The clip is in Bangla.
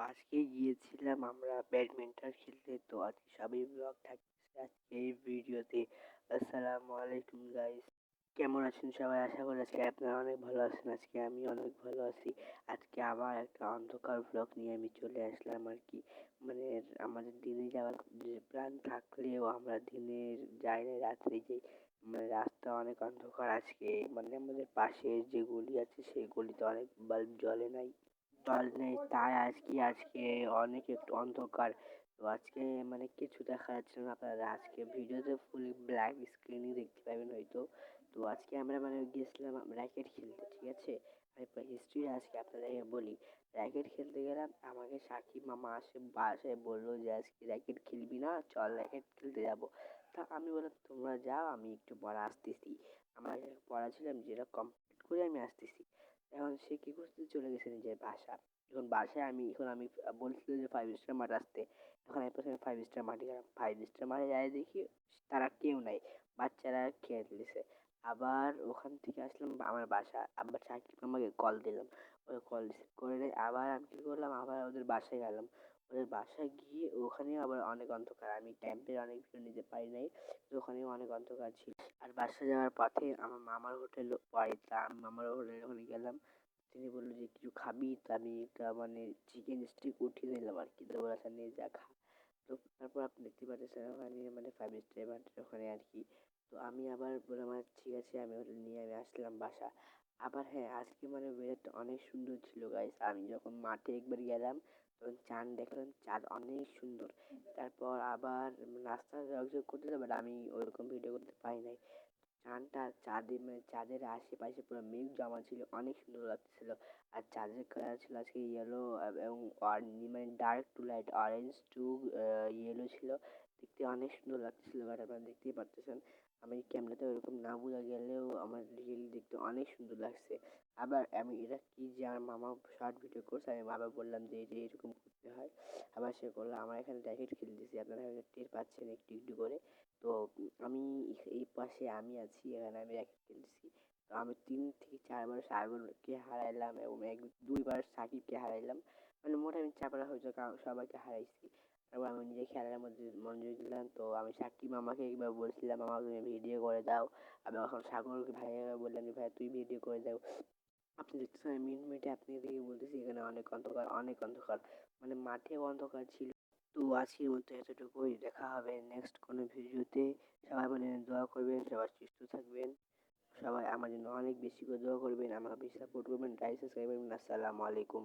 আজকে গিয়েছিলাম আমরা ব্যাডমিন্টন খেলতে। তো আজকে সবই ব্লগ থাকছে আজকে এই ভিডিওতে। আসসালামু আলাইকুম গাইস কেমন আছেন সবাই? আশা করি আজকে আপনারা অনেক ভালো আছেন। আজকে আমি অনেক ভালো আছি। আজকে আবার একটা অন্ধকার ব্লগ নিয়ে আমি চলে আসলাম আর কি। মানে আমাদের দিনে যাওয়ার যে প্ল্যান থাকলেও আমরা দিনের যাই না রাত্রে যাই মানে রাস্তা অনেক অন্ধকার আজকে। মানে আমাদের পাশে যে গলি আছে, সেই গলিতে অনেক বাল্ব জ্বলে নাই। জল নেই, তাই আজকে আজকে অনেক একটু অন্ধকার। তো আজকে মানে কিছু দেখা যাচ্ছে না আপনারা আজকে ভিডিওতে ফুল ব্ল্যাক স্ক্রিনই দেখতে পাবেন হয়তো। তো আজকে আমরা মানে গিয়েছিলাম র্যাকেট খেলতে, ঠিক আছে? আমি হিস্ট্রি আজকে আপনাদেরকে বলি। র্যাকেট খেলতে গেলাম, আমাকে সাকিব মামা আসে, বাসায় বলল যে, আজকে র্যাকেট খেলবি না? চল র্যাকেট খেলতে যাব। তা আমি বললাম, তোমরা যাও, আমি একটু পড়া আসতেছি। আমার পড়া ছিলাম যেটা কমপ্লিট করে আমি আসতেছি। এখন সে কী করতে চলে গেছে নিজের বাসা। এখন বাসায় আমি, এখন আমি বলছিল যে ফাইভ স্টার মাঠ আসতে। এখন আমি প্রথমে ফাইভ স্টার মাঠে গেলাম। ফাইভ স্টার মাঠে যাই দেখি তারা কেউ নাই, বাচ্চারা খেয়ে খেলতেছে আবার ওখান থেকে আসলাম আমার বাসা। আবার সাকিব আমাকে কল দিলাম। ওই কল করে আবার আমি কী করলাম? আবার ওদের বাসায় গেলাম। ওদের বাসায় গিয়ে ওখানে আবার অনেক অন্ধকার। আমি ক্যাম্পের অনেক ভিডিও নিতে পারি নাই ওখানেও অনেক অন্ধকার ছিল। আর বাসা যাওয়ার পথে আমার মামার হোটেল বাড়িতে, আমি মামার হোটেলে ওখানে গেলাম। তিনি বলল যে, কিছু খাবি? তা আমি একটা মানে চিকেন স্টিক উঠিয়ে নিলাম আর কি। বলেছে নিয়ে যা খা। তো তারপর আপনি দেখতে পাচ্ছেন ওখানে মানে ফাইভ স্টার ওখানে আর কি। তো আমি আবার বললাম ঠিক আছে, আমি ওটা নিয়ে আমি আসলাম বাসা। আবার হ্যাঁ আজকে মানে ওয়েদারটা অনেক সুন্দর ছিল গাইস আমি যখন মাঠে একবার গেলাম তখন চাঁদ দেখলাম চাঁদ অনেক সুন্দর। তারপর আবার রাস্তা যোগাযোগ করতে বাট আমি ওরকম ভিডিও করতে পারি নাই। চাঁদটা চাঁদে মানে চাঁদের আশেপাশে পুরো মেঘ জমা ছিল, অনেক সুন্দর লাগতেছিল। আর চাঁদের কালার ছিল আজকে ইয়েলো এবং মানে dark to light orange to yellow ছিল। দেখতে অনেক সুন্দর লাগতেছিল বাট আপনারা দেখতেই পারতেছেন। আমি ক্যামেরাতে ওরকম না বোঝা গেলেও আমার রিয়েল দেখতে অনেক সুন্দর লাগছে। আবার আমি এটা কি যে আমার মামা শর্ট ভিডিও করছে, আমি বাবা বললাম যে যে এরকম করতে হয়। আবার সে করল আমার এখানে র্যাকেট খেলতেছি, আপনারা টের পাচ্ছেন একটু একটু করে। তো আমি এই পাশে আমি আছি, এখানে আমি র্যাকেট খেলতেছি। তো আমি তিন থেকে চারবার সাগরকে হারাইলাম এবং এক, দুইবার সাকিবকে হারাইলাম। মানে মোটামুটি চারবার হয়তো সবাইকে হারাইছি। তারপর আমি নিজে খেলার মধ্যে মনোযোগ দিলাম। তো আমি সাকিব মামাকে একবার বলছিলাম, মামা, তুমি ভিডিও করে দাও। আমি এখন সাগরকে ভাইয়া বললাম যে ভাই তুই ভিডিও করে দাও। আপনি দেখতেছেন মিনিট মিনিটে আপনি দেখে বলতেছি, এখানে অনেক অন্ধকার অনেক অন্ধকার। মানে মাঠে অন্ধকার ছিল। তো আজকের মতো এতটুকুই। দেখা হবে নেক্সট কোনো ভিডিওতে। সবাই মানে দোয়া করবেন, সবাই সুস্থ থাকবেন। সবাই আমার জন্য অনেক বেশি করে দোয়া করবেন। আমাকে বেশি সাপোর্ট করবেন লাইক সাবস্ক্রাইব করবেন। আসসালামু আলাইকুম।